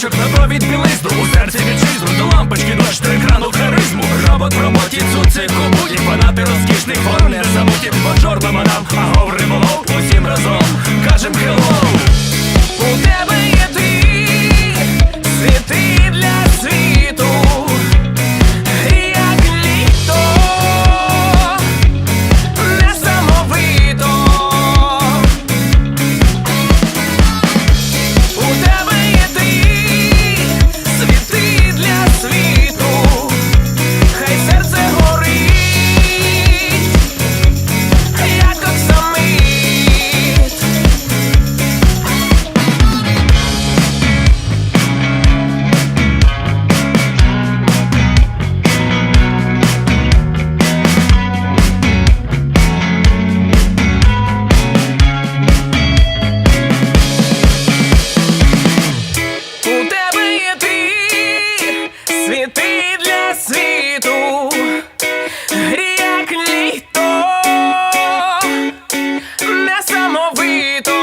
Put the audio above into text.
Сорочок на брові білизну усе талановито.